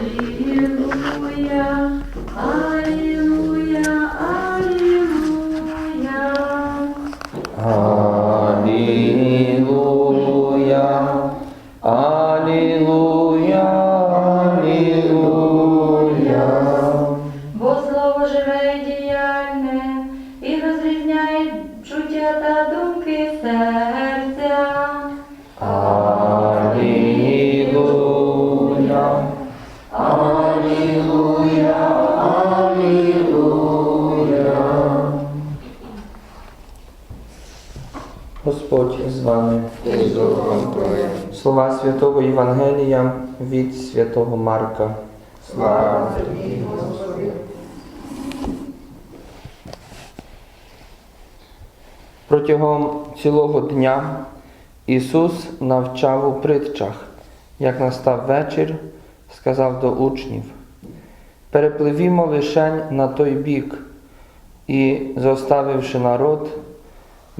Hallelujah. Господь з вами. Слова Святого Євангелія від Святого Марка. Слава тобі, Господи. Протягом цілого дня Ісус навчав у притчах, як настав вечір, сказав до учнів: Перепливімо лишень на той бік, і, зоставивши народ,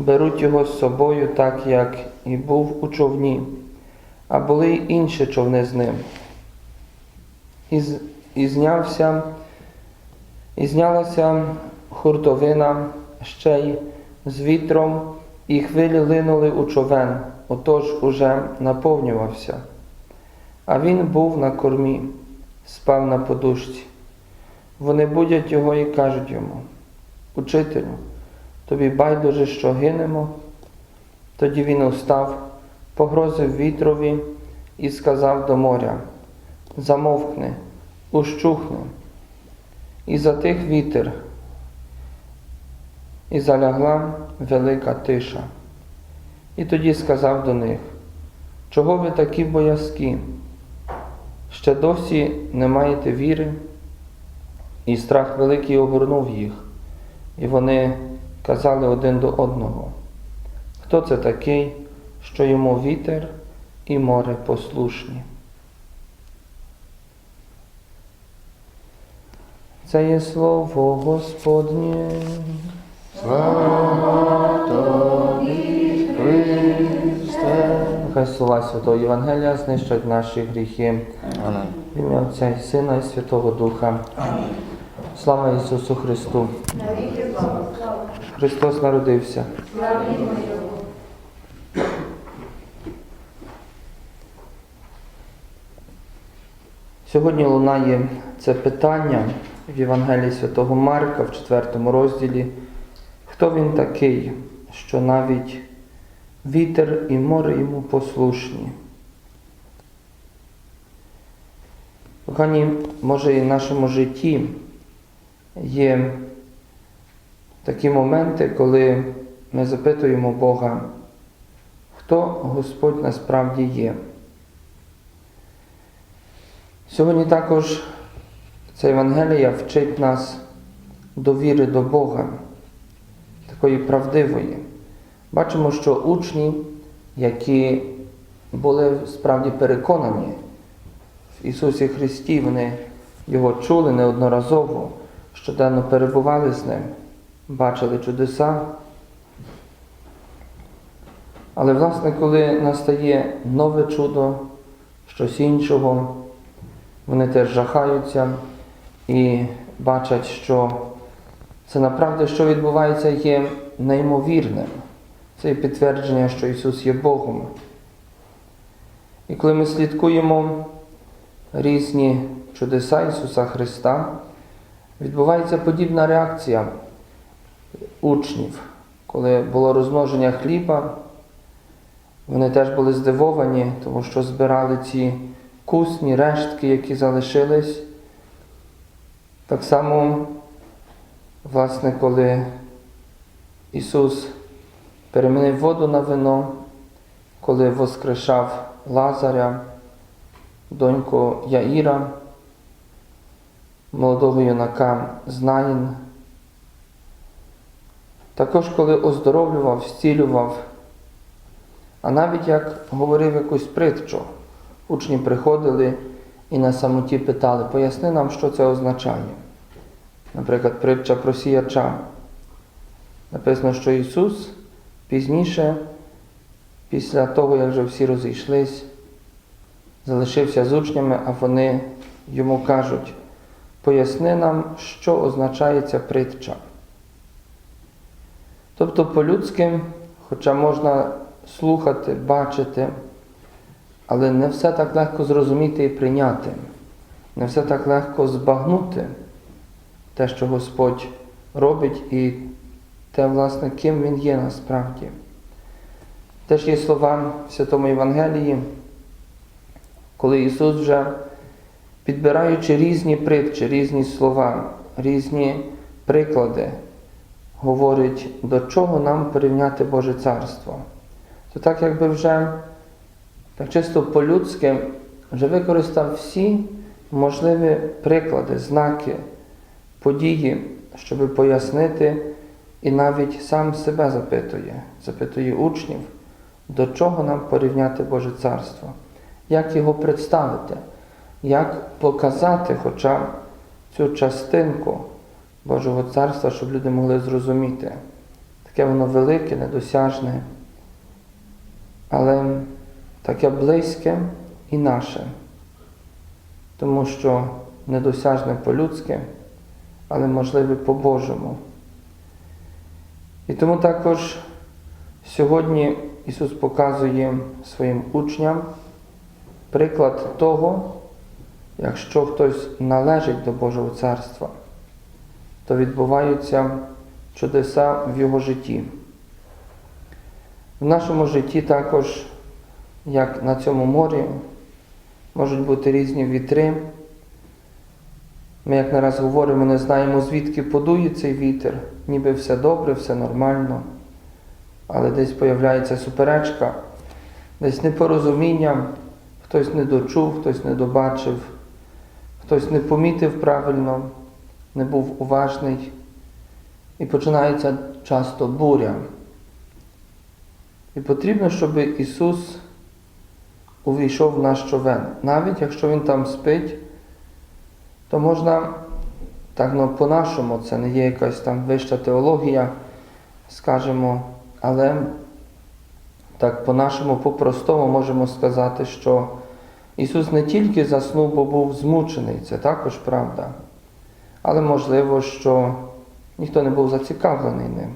беруть його з собою, так як і був у човні, а були й інші човни з ним. І, і знявся, і знялася хуртовина ще й з вітром, і хвилі линули у човен, отож уже наповнювався. А він був на кормі, спав на подушці. Вони будять його і кажуть йому, Учителю, тобі байдуже, що гинемо. Тоді він устав, погрозив вітрові і сказав до моря: Замовкни, ущухни. І затих вітер, і залягла велика тиша. І тоді сказав до них, чого ви такі боязкі? Ще досі не маєте віри? І страх великий огорнув їх, і вони казали один до одного, хто це такий, що йому вітер і море послушні? Це є слово Господнє. Нехай слова Святого Євангелія знищать наші гріхи. В ім'я Отця і Сина і Святого Духа. Слава Ісусу Христу! Христос народився. Сьогодні лунає це питання в Євангелії Святого Марка в 4 розділі. Хто він такий, що навіть вітер і море йому послушні? Кохані, може і в нашому житті є такі моменти, коли ми запитуємо Бога, хто Господь насправді є. Сьогодні також ця Євангелія вчить нас довіри до Бога, такої правдивої. Бачимо, що учні, які були справді переконані в Ісусі Христі, вони Його чули неодноразово, щоденно перебували з Ним, бачили чудеса. Але, власне, коли настає нове чудо, щось іншого, вони теж жахаються і бачать, що це направді, що відбувається, є неймовірним. Це є підтвердження, що Ісус є Богом. І коли ми слідкуємо різні чудеса Ісуса Христа, відбувається подібна реакція учнів, коли було розмноження хліба. Вони теж були здивовані, тому що збирали ці кусні рештки, які залишились. Так само, власне, коли Ісус перемінив воду на вино, коли воскрешав Лазаря, доньку Яїра, молодого юнака Знаїн, також коли оздоровлював, зцілював, а навіть як говорив якусь притчу, учні приходили і на самоті питали, поясни нам, що це означає. Наприклад, притча про сіяча. Написано, що Ісус пізніше, після того, як вже всі розійшлись, залишився з учнями, а вони йому кажуть, поясни нам, що означає ця притча. Тобто по-людськи, хоча можна слухати, бачити, але не все так легко зрозуміти і прийняти, не все так легко збагнути те, що Господь робить, і те, власне, ким Він є насправді. Теж є слова в Святому Євангелії, коли Ісус вже, підбираючи різні притчі, різні слова, різні приклади, говорить, до чого нам порівняти Боже Царство. То так, якби вже так чисто по-людськи вже використав всі можливі приклади, знаки, події, щоб пояснити, і навіть сам себе запитує, запитує учнів, до чого нам порівняти Боже Царство, як його представити, як показати хоча б цю частинку Божого Царства, щоб люди могли зрозуміти. Таке воно велике, недосяжне, але таке близьке і наше, тому що недосяжне по-людськи, але можливе по-божому. І тому також сьогодні Ісус показує своїм учням приклад того, якщо хтось належить до Божого Царства, то відбуваються чудеса в його житті. В нашому житті також, як на цьому морі, можуть бути різні вітри. Ми, як не раз говоримо, не знаємо, звідки подує цей вітер, ніби все добре, все нормально, але десь появляється суперечка, десь непорозуміння, хтось не дочув, хтось не добачив, хтось не помітив правильно, не був уважний. І починається часто буря. І потрібно, щоб Ісус увійшов в наш човен. Навіть якщо Він там спить, то можна, так ну, по-нашому, це не є якась там вища теологія, скажемо, але так по-нашому, по-простому можемо сказати, що Ісус не тільки заснув, бо був змучений, це також правда, але можливо, що ніхто не був зацікавлений ним.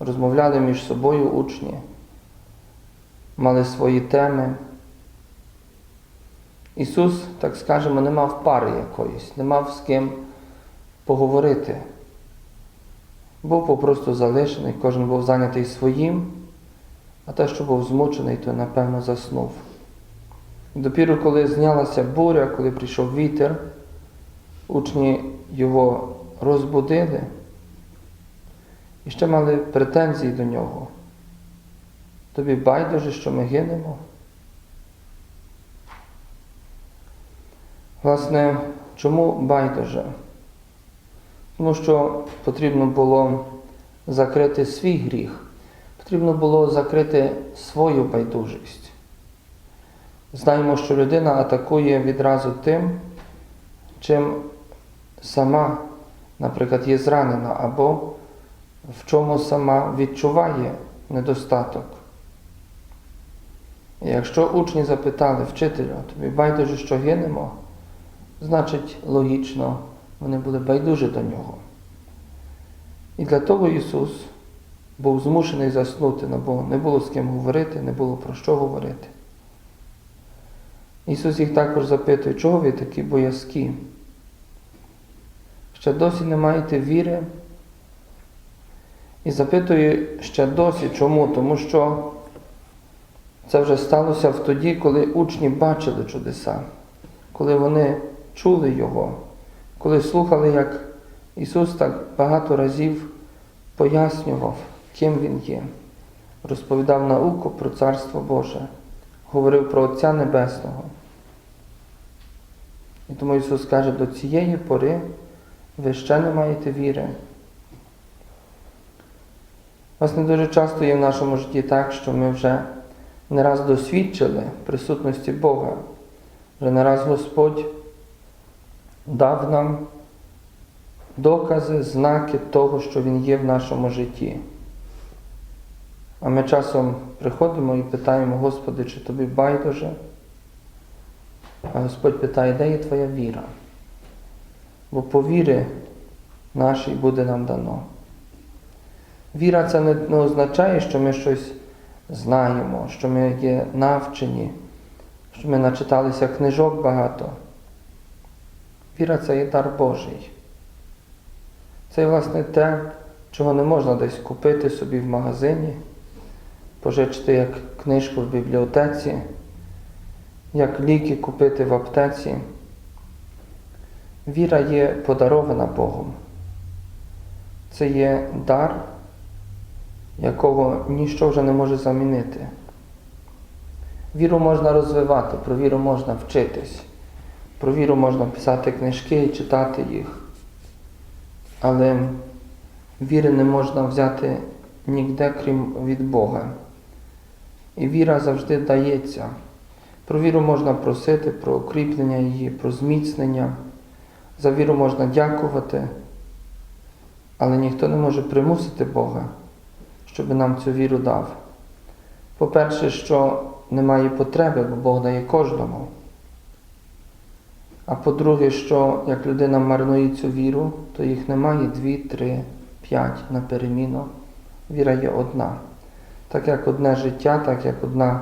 Розмовляли між собою учні, мали свої теми. Ісус, так скажемо, не мав пари якоїсь, не мав з ким поговорити. Був попросту залишений, кожен був зайнятий своїм, а те, що був змучений, то напевно заснув. Допіру, коли знялася буря, коли прийшов вітер, учні його розбудили і ще мали претензії до нього. Тобі байдуже, що ми гинемо. Власне, чому байдуже? Тому що потрібно було закрити свій гріх, потрібно було закрити свою байдужість. Знаємо, що людина атакує відразу тим, чим сама, наприклад, є зранена, або в чому сама відчуває недостаток. Якщо учні запитали вчителя, тобі байдуже, що гинемо, значить логічно, вони були байдужі до нього. І для того Ісус був змушений заснути, ну, бо не було з ким говорити, не було про що говорити. Ісус їх також запитує, чого ви такі боязкі? Ще досі не маєте віри. І запитує ще досі, чому? Тому що це вже сталося в тоді, коли учні бачили чудеса, коли вони чули Його, коли слухали, як Ісус так багато разів пояснював, ким Він є, розповідав науку про Царство Боже, говорив про Отця Небесного. І тому Ісус каже, до цієї пори ви ще не маєте віри. Власне, дуже часто є в нашому житті так, що ми вже не раз досвідчили присутності Бога, вже не раз Господь дав нам докази, знаки того, що Він є в нашому житті. А ми часом приходимо і питаємо, Господи, чи тобі байдуже? А Господь питає, де є твоя віра? Бо по вірі нашій буде нам дано. Віра це не означає, що ми щось знаємо, що ми є навчені, що ми начиталися книжок багато. Віра це є дар Божий. Це власне те, чого не можна десь купити собі в магазині, пожичити як книжку в бібліотеці, як ліки купити в аптеці. Віра є подарована Богом. Це є дар, якого ніщо вже не може замінити. Віру можна розвивати, про віру можна вчитись, про віру можна писати книжки і читати їх. Але віри не можна взяти ніде, крім від Бога. І віра завжди дається. Про віру можна просити, про укріплення її, про зміцнення. За віру можна дякувати, але ніхто не може примусити Бога, щоб нам цю віру дав. По-перше, що немає потреби, бо Бог дає кожному. А по-друге, що як людина марнує цю віру, то їх немає дві, три, п'ять на переміну. Віра є одна. Так як одне життя, так як одна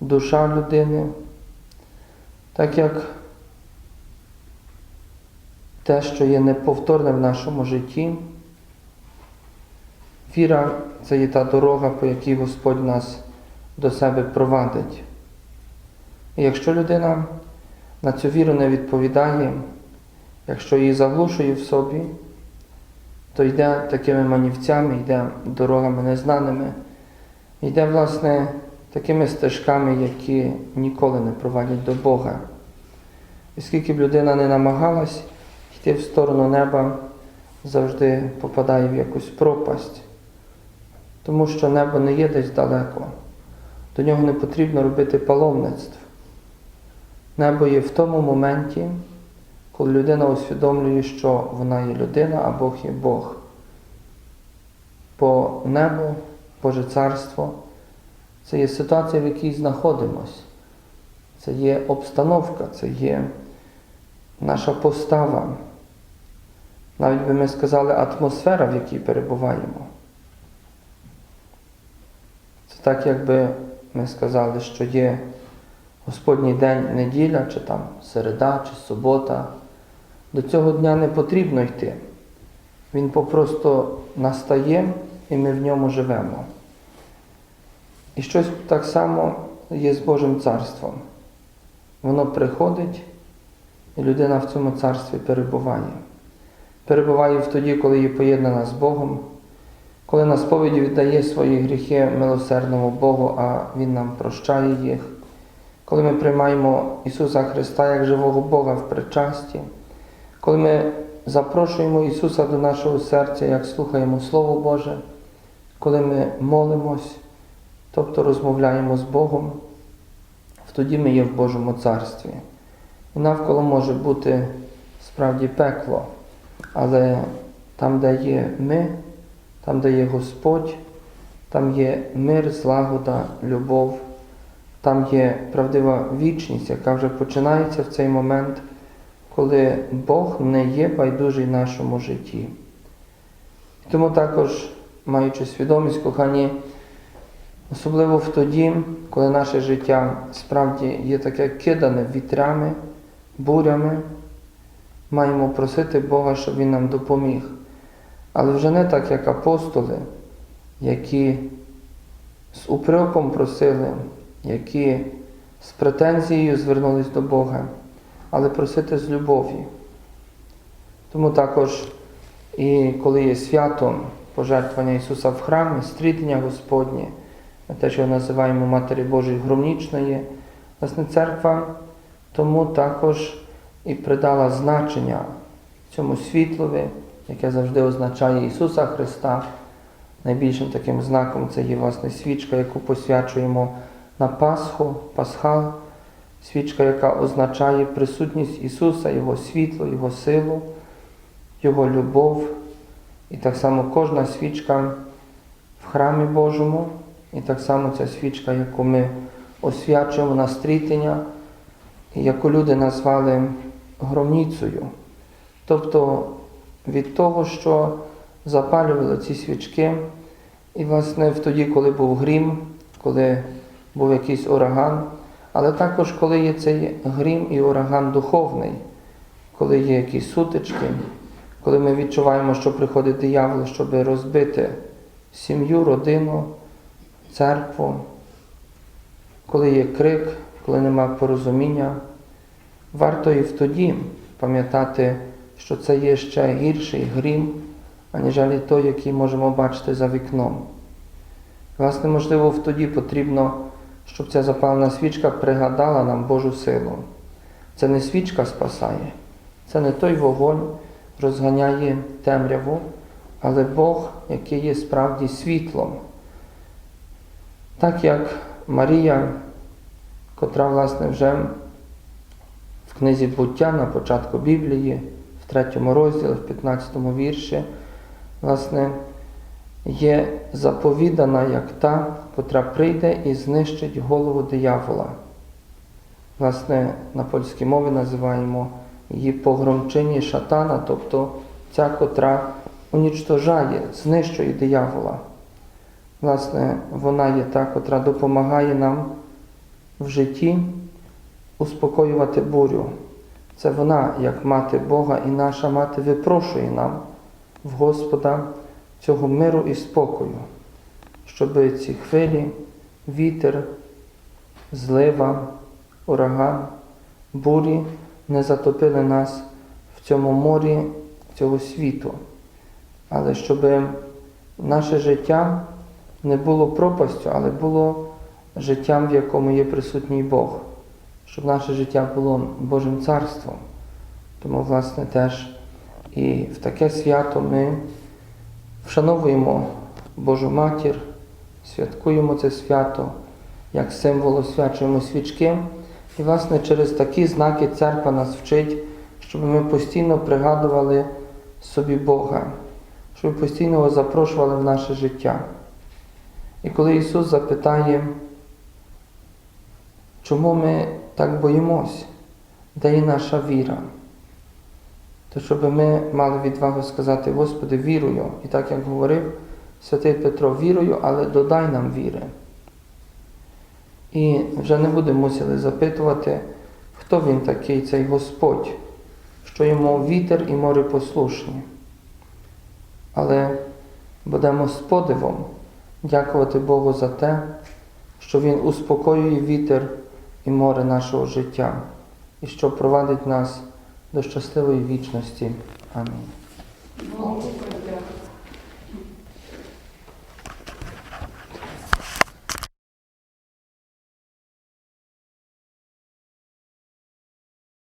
душа людини, так як те, що є неповторне в нашому житті. Віра це є та дорога, по якій Господь нас до себе провадить. І якщо людина на цю віру не відповідає, якщо її заглушує в собі, то йде такими манівцями, йде дорогами незнаними, йде, власне, такими стежками, які ніколи не провадять до Бога. І скільки б людина не намагалась йти в сторону неба, завжди попадає в якусь пропасть, тому що небо не є десь далеко. До нього не потрібно робити паломництв. Небо є в тому моменті, коли людина усвідомлює, що вона є людина, а Бог є Бог. Бо небо, Боже Царство це є ситуація, в якій знаходимось. Це є обстановка, це є наша постава. Навіть би ми сказали атмосфера, в якій перебуваємо. Це так, якби ми сказали, що є Господній день неділя, чи там середа, чи субота. До цього дня не потрібно йти. Він попросту настає і ми в ньому живемо. І щось так само є з Божим царством. Воно приходить, і людина в цьому царстві перебуває. Перебуває в тоді, коли є поєднана з Богом, коли на сповіді віддає свої гріхи милосердному Богу, а Він нам прощає їх, коли ми приймаємо Ісуса Христа як живого Бога в причасті, коли ми запрошуємо Ісуса до нашого серця, як слухаємо Слово Боже, коли ми молимось, тобто розмовляємо з Богом, тоді ми є в Божому царстві. І навколо може бути справді пекло, але там, де є ми, там, де є Господь, там є мир, злагода, любов, там є правдива вічність, яка вже починається в цей момент, коли Бог не є байдужий нашому житті. Тому також, маючи свідомість, кохані, Особливо в тоді, коли наше життя справді є таке кидане вітрями, бурями, маємо просити Бога, щоб Він нам допоміг. Але вже не так, як апостоли, які з упреком просили, які з претензією звернулись до Бога, але просити з любові. Тому також, і коли є свято пожертвування Ісуса в храмі, стрітення Господнє, теж його називаємо Матері Божої Громнічної, власне, церква тому також і придала значення цьому світлові, яке завжди означає Ісуса Христа. Найбільшим таким знаком це є власне свічка, яку посвячуємо на Пасху, Пасхал, свічка, яка означає присутність Ісуса, Його світло, Його силу, Його любов. І так само кожна свічка в храмі Божому. І так само ця свічка, яку ми освячуємо на стрітення, яку люди назвали громніцею. Тобто від того, що запалювали ці свічки, і, власне, в тоді, коли був грім, коли був якийсь ураган, але також коли є цей грім і ураган духовний, коли є якісь сутички, коли ми відчуваємо, що приходить диявол, щоб розбити сім'ю, родину, церкву, коли є крик, коли немає порозуміння, варто і тоді пам'ятати, що це є ще гірший грім, аніжели той, який можемо бачити за вікном. Власне, можливо, тоді потрібно, щоб ця запалена свічка пригадала нам Божу силу. Це не свічка спасає, це не той вогонь розганяє темряву, але Бог, який є справді світлом. Так як Марія, котра, власне, вже в книзі буття на початку Біблії, в третьому розділі, в 15 вірші, власне, є заповідана як та, котра прийде і знищить голову диявола. Власне, на польській мові називаємо її погромчині шатана, тобто ця, котра унічтожає, знищує диявола. Власне, вона є та, котра допомагає нам в житті успокоювати бурю. Це вона, як мати Бога і наша мати, випрошує нам в Господа цього миру і спокою, щоб ці хвилі, вітер, злива, ураган, бурі не затопили нас в цьому морі цього світу, але щоб наше життя не було пропастю, але було життям, в якому є присутній Бог, щоб наше життя було Божим царством. Тому, власне, теж і в таке свято ми вшановуємо Божу Матір, святкуємо це свято, як символ освячуємо свічки. І, власне, через такі знаки церква нас вчить, щоб ми постійно пригадували собі Бога, щоб постійно його запрошували в наше життя. І коли Ісус запитає, чому ми так боїмось, де є наша віра, то щоб ми мали відвагу сказати, Господи, вірую. І так як говорив святий Петро, вірую, але додай нам віри. І вже не будемо мусили запитувати, хто він такий, цей Господь, що йому вітер і море послушні. Але будемо з подивом дякувати Богу за те, що Він успокоює вітер і море нашого життя, і що провадить нас до щасливої вічності. Амінь.